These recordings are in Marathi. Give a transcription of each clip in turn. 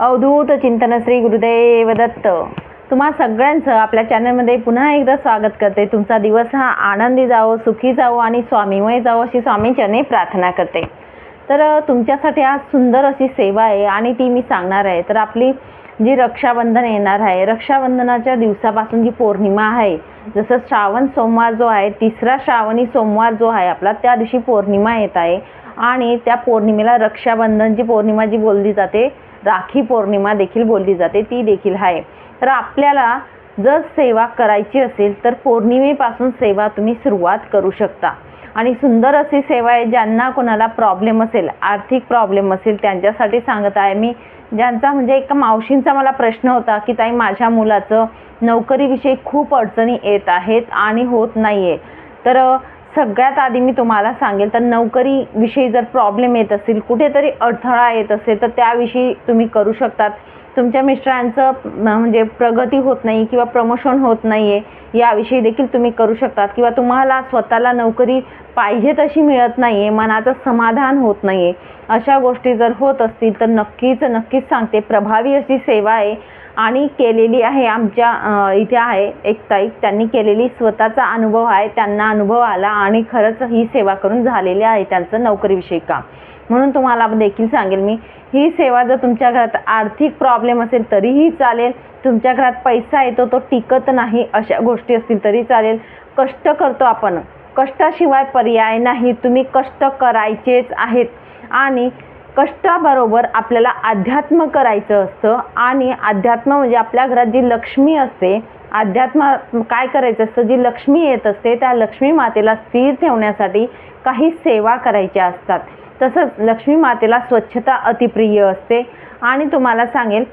अवधूत चिंतन श्री गुरुदेव दत्त. तुम्हा सगळ्यांचं आपल्या चॅनलमध्ये पुन्हा एकदा स्वागत करते. तुमचा दिवस हा आनंदी जावो सुखी जावो आणि स्वामीमय जावो अशी स्वामींचरणी प्रार्थना करते. तर तुमच्यासाठी आज सुंदर अशी सेवा आहे आणि ती मी सांगणार आहे. तर आपली जी रक्षाबंधन येणार आहे रक्षाबंधनाच्या दिवसापासून जी पौर्णिमा आहे जसं श्रावण सोमवार जो आहे तिसरा श्रावणी सोमवार जो आहे आपला त्या दिवशी पौर्णिमा येत आहे. आणि त्या पौर्णिमेला रक्षाबंधनची पौर्णिमा जी बोलली जाते. राखी पौर्णिमा देखील बोलली जाते ती देखील आहे. तर आपल्याला जर सेवा करायची असेल तर पौर्णिमेपासून सेवा तुम्ही सुरुवात करू शकता. आणि सुंदर अशी सेवा आहे ज्यांना कोणाला प्रॉब्लेम असेल आर्थिक प्रॉब्लेम असेल त्यांच्यासाठी सांगत आहे मी. ज्यांचा म्हणजे एका मावशींचा मला प्रश्न होता की ताई माझ्या मुलाचं नोकरीविषयी खूप अडचणी येत आहेत आणि होत नाही आहे तर सगळ्यात आधी मी तुम्हाला सांगेल तर नोकरीविषयी जर प्रॉब्लेम येत असेल कुठेतरी अडथळा येत असेल तर त्याविषयी तुम्ही करू शकतात. तुमच्या मिस्टरांचं म्हणजे प्रगती होत नाही किंवा प्रमोशन होत नाही आहे याविषयी देखील तुम्ही करू शकतात. किंवा तुम्हाला स्वतःला नोकरी पाहिजे तशी मिळत नाही आहे मनाचं समाधान होत नाही आहे अशा गोष्टी जर होत असतील तर नक्कीच नक्कीच सांगते. प्रभावी अशी सेवा आहे. आणि केलेली आहे आमच्या इथे आहे एक ताई. त्यांनी केलेली स्वतःचा अनुभव आहे त्यांना अनुभव आला आणि खरंच ही सेवा करून झालेली आहे त्यांचं नोकरीविषयी काम. म्हणून तुम्हाला देखील सांगेल मी ही सेवा जर तुमच्या घरात आर्थिक प्रॉब्लेम असेल तरीही चालेल. तुमच्या घरात पैसा येतो तो टिकत नाही अशा गोष्टी असतील तरी चालेल. कष्ट करतो आपण. कष्टाशिवाय पर्याय नाही. तुम्ही कष्ट करायचेच आहेत. आणि कष्टाबरोबर आपल्याला अध्यात्म करायचं असतं आणि अध्यात्म म्हणजे आपल्या घरात जी लक्ष्मी असते अध्यात्म काय करायचं असतं? जी लक्ष्मी येत असते त्या लक्ष्मी मातेला स्थिर ठेवण्यासाठी काही सेवा करायच्या असतात. तसंच लक्ष्मी मातेला स्वच्छता अतिप्रिय असते. आणि तुम्हाला सांगेल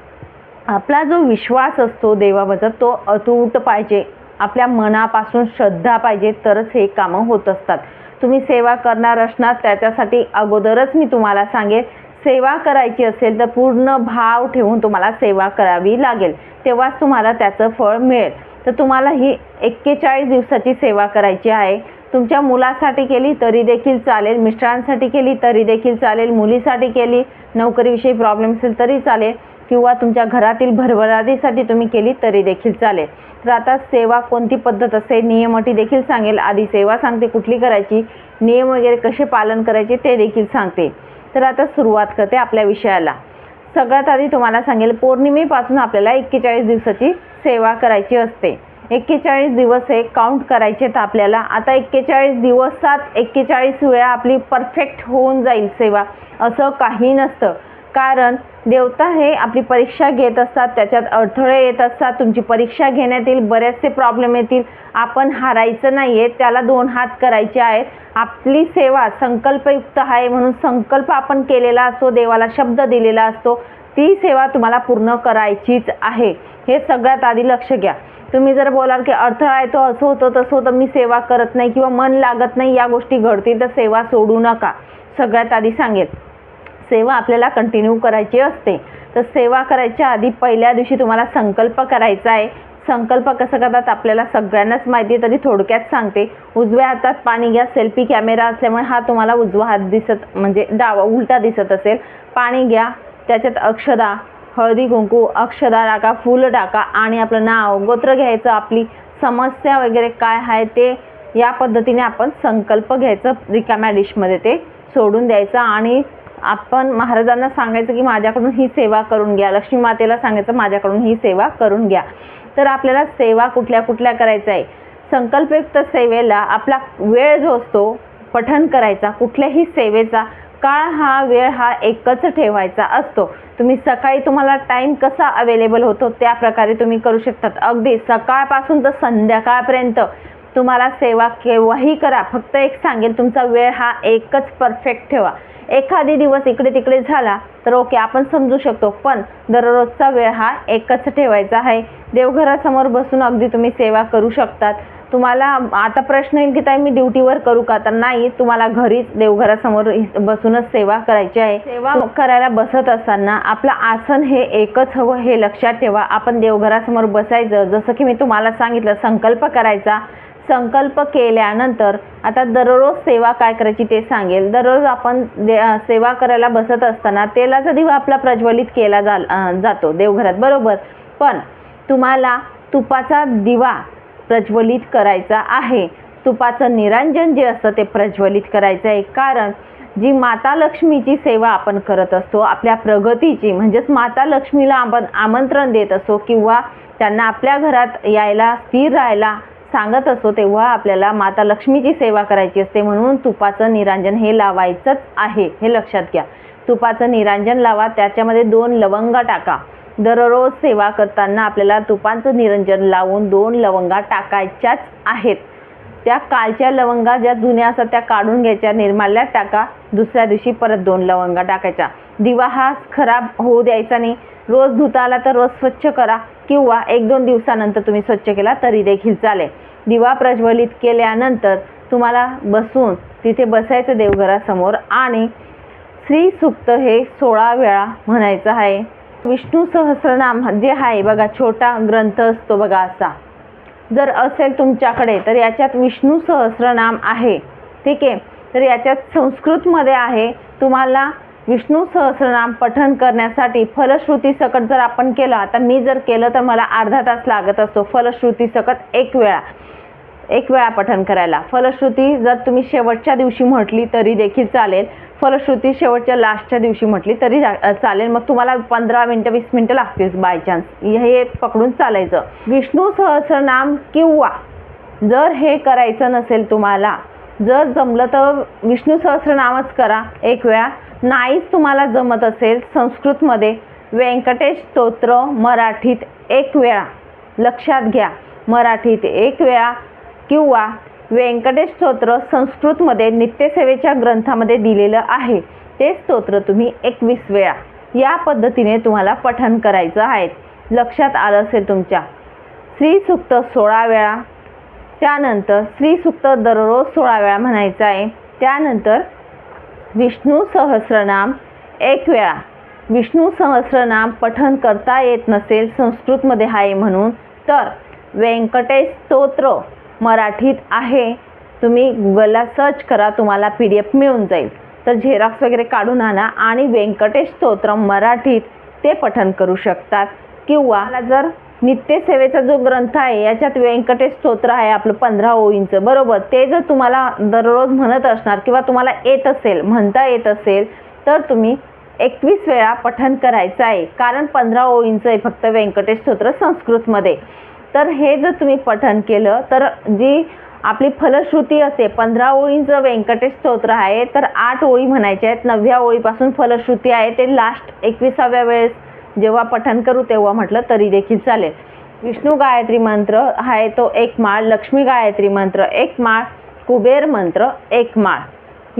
आपला जो विश्वास असतो देवाबद्दल तो अतूट पाहिजे. आपल्या मनापासून श्रद्धा पाहिजे तरच हे कामं होत असतात. तुम्ही सेवा करणार असणार त्याच्यासाठी अगोदरच मी तुम्हाला सांगेल सेवा करायची असेल तर पूर्ण भाव ठेवून तुम्हाला सेवा करावी लागेल. तेव्हाच तुम्हाला त्याचं फळ मिळेल. तर तुम्हाला ही एक्केचाळीस दिवसाची सेवा करायची आहे. तुमच्या मुलासाठी केली तरी देखील चालेल मिस्टरांसाठी केली तरी देखील चालेल मुलीसाठी केली नोकरीविषयी प्रॉब्लेम असेल तरी चालेल. किंवा तुमच्या घरातील भरभराटीसाठी तुम्ही केली तरी देखील चालेल. तर आता सेवा कोणती पद्धत असते नियम अटी देखील सांगेल. आधी सेवा सांगते कुठली करायची नियम वगैरे कसे पालन करायचे ते देखील सांगते. तर आता सुरुवात करते आपल्या विषयाला. सगळ्यात आधी तुम्हाला सांगेल पौर्णिमेपासून आपल्याला एक्केचाळीस दिवसाची सेवा करायची असते. एक्केचाळीस दिवस हे काउंट करायचे आहेत आपल्याला. आता एक्केचाळीस दिवसात एक्केचाळीस वेळा आपली परफेक्ट होऊन जाईल सेवा. असं काही नसतं. कारण देवता हे आपली परीक्षा घेत असतात त्याच्यात अडथळे येत असतात तुमची परीक्षा घेण्यात येईल बरेचसे प्रॉब्लेम येतील. आपण हारायचं नाही आहे त्याला दोन हात करायचे आहेत. आपली सेवा संकल्पयुक्त आहे म्हणून संकल्प आपण केलेला असतो देवाला शब्द दिलेला असतो ती सेवा तुम्हाला पूर्ण करायचीच आहे. हे सगळ्यात आधी लक्ष घ्या. तुम्ही जर बोलाल की अडथळा येतो असं होतं तसं होतं मी सेवा करत नाही किंवा मन लागत नाही या गोष्टी घडतील तर सेवा सोडू नका. सगळ्यात आधी सांगेल सेवा आपल्याला कंटिन्यू करायची असते. तर सेवा करायच्या आधी पहिल्या दिवशी तुम्हाला संकल्प करायचा आहे. संकल्प कसं करतात आपल्याला सगळ्यांनाच माहिती आहे तरी थोडक्यात सांगते. उजव्या हातात पाणी घ्या सेल्फी कॅमेरा असल्यामुळे हा तुम्हाला उजवा हात दिसत म्हणजे डावा उलटा दिसत असेल. पाणी घ्या त्याच्यात अक्षदा हळदी कुंकू अक्षदा टाका फुलं टाका आणि आपलं नाव गोत्र घ्यायचं आपली समस्या वगैरे काय आहे ते या पद्धतीने आपण संकल्प घ्यायचं रिकाम्या डिशमध्ये ते सोडून द्यायचं आणि आपण महाराजांना सांगायचं की माझ्याकडून ही सेवा करून घ्या. लक्ष्मी मातेला सांगायचं माझ्याकडून ही सेवा करून घ्या. तर आपल्याला सेवा कुठल्या कुठल्या करायच्या आहे संकल्पयुक्त सेवेला आपला वेळ जो असतो पठण करायचा. कुठल्याही सेवेचा काळ हा वेळ हा एकच ठेवायचा असतो. तुम्ही सकाळी तुम्हाला टाईम कसा अवेलेबल होतो त्या प्रकारे तुम्ही करू शकतात. अगदी सकाळपासून तर संध्याकाळपर्यंत. तुम्हाला सेवा केव्हाही करा. फक्त एक सांगेल तुमचा वेळ हा एकच परफेक्ट ठेवा. एखादी दिवस इकडे तिकडे झाला तर ओके आपण समजू शकतो पण दररोजचा वेळ हा एकच ठेवायचा आहे. देवघरासमोर बसून अगदी तुम्ही सेवा करू शकतात. तुम्हाला आता प्रश्न येईल की ताई मी ड्युटीवर करू का? तर नाही तुम्हाला घरीच देवघरासमोर बसूनच सेवा करायची आहे. सेवा करायला बसत असताना आपलं आसन हे एकच हवं हे लक्षात ठेवा. आपण देवघरासमोर बसायचं. जसं की मी तुम्हाला सांगितलं संकल्प करायचा. संकल्प केल्यानंतर आता दररोज सेवा काय करायची ते सांगेल. दररोज आपण दे सेवा करायला बसत असताना तेलाचा दिवा आपला प्रज्वलित केला जा जातो देवघरात. बरोबर? पण तुम्हाला तुपाचा दिवा प्रज्वलित करायचा आहे. तुपाचं निरांजन जे असतं ते प्रज्वलित करायचं आहे. कारण जी माता लक्ष्मीची सेवा आपण करत असतो आपल्या प्रगतीची म्हणजेच माता लक्ष्मीला आपण आमंत्रण देत असतो किंवा त्यांना आपल्या घरात यायला स्थिर राहायला सांगत असतो तेव्हा आपल्याला माता लक्ष्मीची सेवा करायची असते म्हणून तुपाचं निरांजन हे लावायचंच आहे. हे लक्षात घ्या. तुपाचं निरांजन लावा. त्याच्यामध्ये दोन लवंगा टाका. दररोज सेवा करताना आपल्याला तुपांचं निरंजन लावून दोन लवंगा टाकायच्याच आहेत. त्या कालच्या लवंगा ज्या जुन्या असतात त्या काढून घ्यायच्या निर्माल्यात टाका. दुसऱ्या दिवशी परत दोन लवंगा टाकायच्या. दिवा हा खराब होऊ द्यायचा नाही. रोज धुता आला तर रोज स्वच्छ करा. किंवा एक दोन दिवसानंतर तुम्ही स्वच्छ केला तरी देखील चालेल. दिवा प्रज्वलित केल्यानंतर तुम्हाला बसून तिथे बसायचं देवघरासमोर आणि श्री सुक्त हे सोळा वेळा म्हणायचं आहे. विष्णू सहस्रनाम जे आहे बघा छोटा ग्रंथ असतो बघा असा. जर असेल तुमच्याकडे तर याच्यात विष्णू सहस्रनाम आहे. ठीक आहे? तर याच्यात संस्कृतमध्ये आहे तुम्हाला विष्णू सहस्रनाम पठण करण्यासाठी फलश्रुती सकट जर आपण केलं आता मी जर केलं तर मला अर्धा तास लागत असतो. फलश्रुती सकट एक वेळा एक वेळा पठण करायला. फलश्रुती जर तुम्ही शेवटच्या दिवशी म्हटली तरी देखील चालेल. फलश्रुती शेवटच्या लास्टच्या दिवशी म्हटली तरी जा- चालेल. मग तुम्हाला पंधरा मिनटं वीस मिनटं लागतील बाय चान्स हे पकडून चालायचं. विष्णू सहस्रनाम किंवा जर हे करायचं नसेल तुम्हाला जर जमलं तर विष्णू सहस्रनामच करा. एक वेळा. नाहीच तुम्हाला जमत असेल संस्कृतमध्ये. व्यंकटेश स्तोत्र मराठीत एक वेळा. लक्षात घ्या मराठीत एक वेळा किंवा व्यंकटेश स्तोत्र संस्कृतमध्ये नित्यसेवेच्या ग्रंथामध्ये दिलेलं आहे. ते स्तोत्र तुम्ही एकवीस वेळा. या पद्धतीने तुम्हाला पठण करायचं आहे. लक्षात आलं असेल तुमच्या. श्री सोळा वेळा. त्यानंतर श्री दररोज सोळा वेळा म्हणायचं आहे. त्यानंतर विष्णू सहस्रनाम एक वेळा. विष्णू सहस्रनाम पठन करता येत नसेल संस्कृतमध्ये आहे म्हणून तर व्यंकटेश स्तोत्र मराठीत आहे. तुम्ही गुगलला सर्च करा तुम्हाला पी डी एफ मिळून जाईल. तर झेरॉक्स वगैरे काढून आणा आणि व्यंकटेश स्तोत्र मराठीत ते पठन करू शकतात. किंवा जर नित्यसेवेचा जो ग्रंथ आहे याच्यात व्यंकटेश स्तोत्र आहे आपलं पंधरा ओळींचं बरोबर? ते जर तुम्हाला दररोज म्हणत असणार किंवा तुम्हाला येत असेल म्हणता येत असेल तर तुम्ही एकवीस वेळा पठण करायचं आहे. कारण पंधरा ओळींचं आहे फक्त व्यंकटेश स्तोत्र संस्कृतमध्ये. तर हे जर तुम्ही पठन केलं तर जी आपली फलश्रुती असते पंधरा ओळींचं व्यंकटेश स्तोत्र आहे तर आठ ओळी म्हणायच्या आहेत. नवव्या ओळीपासून फलश्रुती आहे. ते लास्ट एकविसाव्या वेळेस जेव्हा पठण करू तेव्हा म्हटलं तरी देखील चालेल. विष्णू गायत्री मंत्र आहे तो एक माळ लक्ष्मी गायत्री मंत्र एक माळ कुबेर मंत्र एक माळ.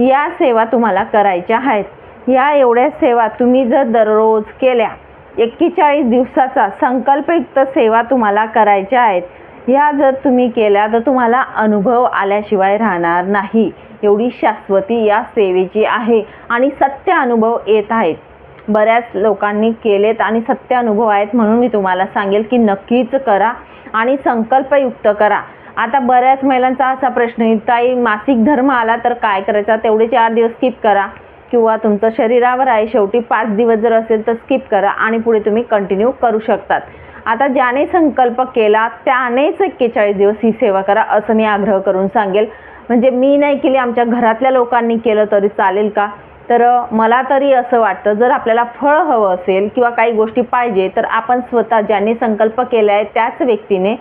या सेवा तुम्हाला करायच्या आहेत. या एवढ्या सेवा तुम्ही जर दररोज केल्या एक्केचाळीस दिवसाचा संकल्पयुक्त सेवा तुम्हाला करायच्या आहेत. ह्या जर तुम्ही केल्या तर तुम्हाला अनुभव आल्याशिवाय राहणार नाही. एवढी शाश्वती या सेवेची आहे आणि सत्य अनुभव येत आहेत. बऱ्याच लोकांनी केलेत आणि सत्य अनुभव आहेत म्हणून मी तुम्हाला सांगेल की नक्कीच करा आणि संकल्पयुक्त करा. आता बऱ्याच महिलांचा असा प्रश्न आहे ताई मासिक धर्म आला तर काय करायचा? तेवढे चार दिवस स्किप करा. किंवा तुमचं शरीरावर आहे शेवटी पाच दिवस जर असेल तर स्किप करा आणि पुढे तुम्ही कंटिन्यू करू शकतात. आता ज्याने संकल्प केला त्यानेच एक्केचाळीस दिवस ही सेवा करा असं मी आग्रह करून सांगेल. म्हणजे मी नाही केली आमच्या घरातल्या लोकांनी केलं तरी चालेल का? तर मला तरी असं वाटतं जर आपल्याला फळ हवं असेल किंवा काही गोष्टी पाहिजे तर आपण स्वतः ज्यांनी संकल्प केला आहे त्याच व्यक्तीने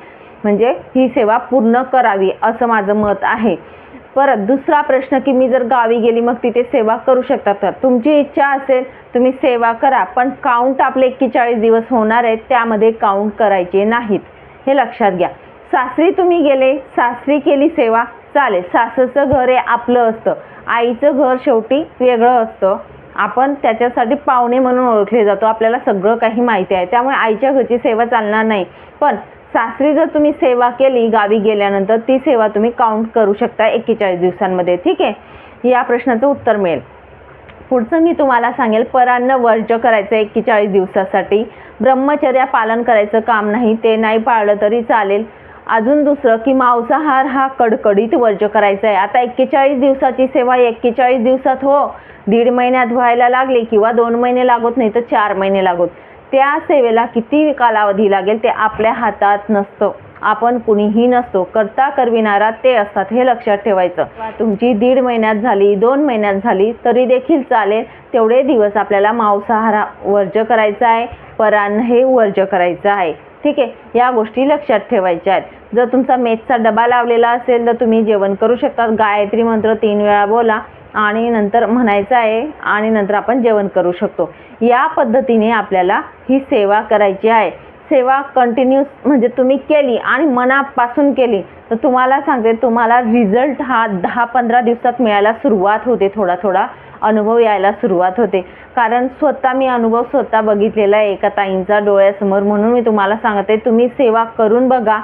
म्हणजे ही सेवा पूर्ण करावी असं माझं मत आहे. परत दुसरा प्रश्न की मी जर गावी गेली मग तिथे सेवा करू शकतात तर तुमची इच्छा असेल तुम्ही सेवा करा पण काउंट आपले एक्केचाळीस दिवस होणार आहेत त्यामध्ये काउंट करायचे नाहीत. हे लक्षात घ्या. सासरी तुम्ही गेले सासरी केली सेवा चालेल. सासरचं घर हे आपलं असतं. आईचं घर शेवटी वेगळं असतं. आपण त्याच्यासाठी पाहुणे म्हणून ओळखले जातो. आपल्याला सगळं काही माहिती आहे. त्यामुळे आईच्या घरची सेवा चालणार नाही. पण सासरी जर तुम्ही सेवा केली गावी गेल्यानंतर ती सेवा तुम्ही काउंट करू शकता एक्केचाळीस दिवसांमध्ये. ठीक आहे? या प्रश्नाचं उत्तर मिळेल. पुढचं मी तुम्हाला सांगेल परान्न वर्ज करायचं एक्केचाळीस दिवसासाठी. ब्रह्मचर्या पालन करायचं काम नाही. ते नाही पाळलं तरी चालेल. अजून दुसरं की मांसाहार हा कडकडीत वर्ज्य करायचा आहे आता एक्केचाळीस दिवसाची सेवा एक्केचाळीस दिवसात हो. दीड महिन्यात व्हायला लागली किंवा दोन महिने लागत नाही तर चार महिने लागत. त्या सेवेला किती कालावधी लागेल ते आपल्या हातात नसतं. आपण कुणीही नसतो. करता करविणारा ते असतात हे लक्षात ठेवायचं. तुमची दीड महिन्यात झाली दोन महिन्यात झाली तरी देखील चालेल. तेवढे दिवस आपल्याला मांसाहार वर्ज्य करायचा आहे परान्न हे वर्ज्य करायचं आहे ठीक आहे या गोष्टी लक्षात ठेवायच्या आहेत. जर तुमचा मेथचा डबा लावलेला असेल तर तुम्ही जेवण करू शकता गायत्री मंत्र तीन वेळा बोला आणि नंतर म्हणायचं आहे आणि नंतर आपण जेवण करू शकतो. या पद्धतीने आपल्याला ही सेवा करायची आहे. सेवा कंटिन्यूस म्हणजे तुम्ही केली आणि मनापासून केली तर तुम्हाला सांगते तुम्हाला रिझल्ट हा दहा पंधरा दिवसात मिळायला सुरुवात होते थोडा थोडा. अनुभव यायला सुरुवात होते. कारण स्वतः मी अनुभव स्वतः बघितलेला आहे एका ताईंचा डोळ्यासमोर. म्हणून मी तुम्हाला सांगते तुम्ही सेवा करून बघा.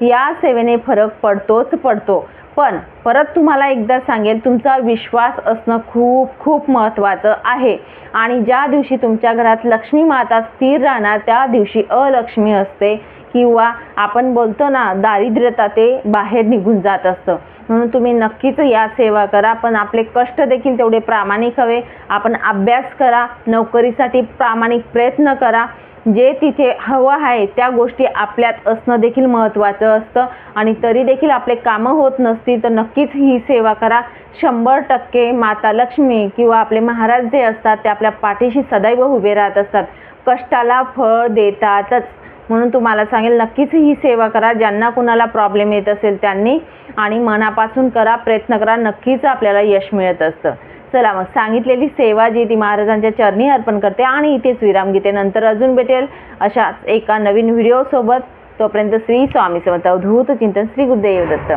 या सेवेने फरक पडतोच पडतो. पण परत तुम्हाला एकदा सांगेल तुमचा विश्वास असणं खूप खूप महत्त्वाचं आहे. आणि ज्या दिवशी तुमच्या घरात लक्ष्मी माता स्थिर राहणार त्या दिवशी अलक्ष्मी असते किंवा आपण बोलतो ना दारिद्र्यता ते बाहेर निघून जात असतं. म्हणून तुम्ही नक्कीच या सेवा करा. पण आपले कष्ट देखील तेवढे प्रामाणिक हवे. आपण अभ्यास करा नोकरीसाठी प्रामाणिक प्रयत्न करा. जे तिथे हवं आहे त्या गोष्टी आपल्यात असणं देखील महत्त्वाचं असतं. आणि तरी देखील आपले कामं होत नसतील तर नक्कीच ही सेवा करा. शंभर टक्के माता लक्ष्मी किंवा आपले महाराज जे असतात ते आपल्या पाठीशी सदैव उभे राहत असतात. कष्टाला फळ देतातच. म्हणून तुम्हाला सांगेल नक्कीच ही सेवा करा. ज्यांना कुणाला प्रॉब्लेम येत असेल त्यांनी आणि मनापासून करा प्रयत्न करा. नक्कीच आपल्याला यश मिळत असतं. चला मग सांगितलेली सेवा जी ती महाराजांच्या चरणी अर्पण करते आणि इथेच विराम घेते. नंतर अजून भेटेल अशाच एका नवीन व्हिडिओसोबत. तोपर्यंत श्री स्वामी समर्थ अवधूत चिंतन श्री गुरुदेव दत्त.